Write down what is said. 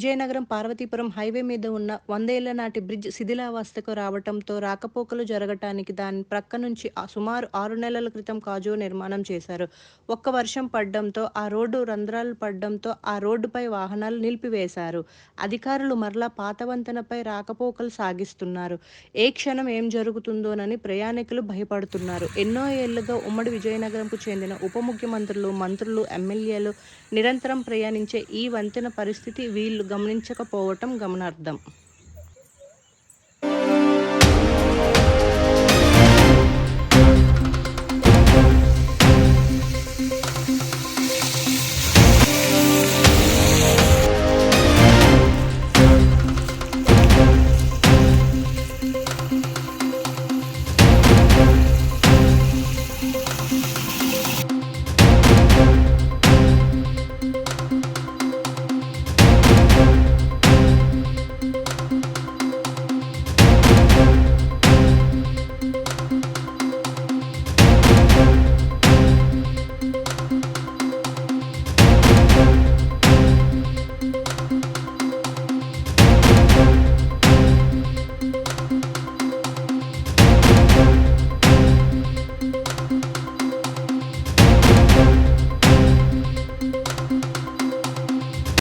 Vizianagaram Parvathipuram highway మీద ఉన్న వందేళ్ళ నాటి బ్రిడ్జ్ శిథిలావస్థకు రావడంతో రాకపోకలు జరగటానికి దాని ప్రక్క నుంచి సుమారు ఆరు నెలల క్రితం కాజో నిర్మాణం చేశారు. ఒక్క వర్షం పడ్డంతో ఆ రోడ్డు రంధ్రాలు పడడంతో ఆ రోడ్డుపై వాహనాలు నిలిపివేశారు. అధికారులు మరలా పాత వంతెనపై రాకపోకలు సాగిస్తున్నారు. ఏ క్షణం ఏం జరుగుతుందోనని ప్రయాణికులు భయపడుతున్నారు. ఎన్నో ఏళ్ళుగా ఉమ్మడి విజయనగరంకు చెందిన ఉప ముఖ్యమంత్రులు మంత్రులు ఎమ్మెల్యేలు నిరంతరం ప్రయాణించే ఈ వంతెన పరిస్థితి వీళ్ళు గమనించకపోవటం గమనార్థం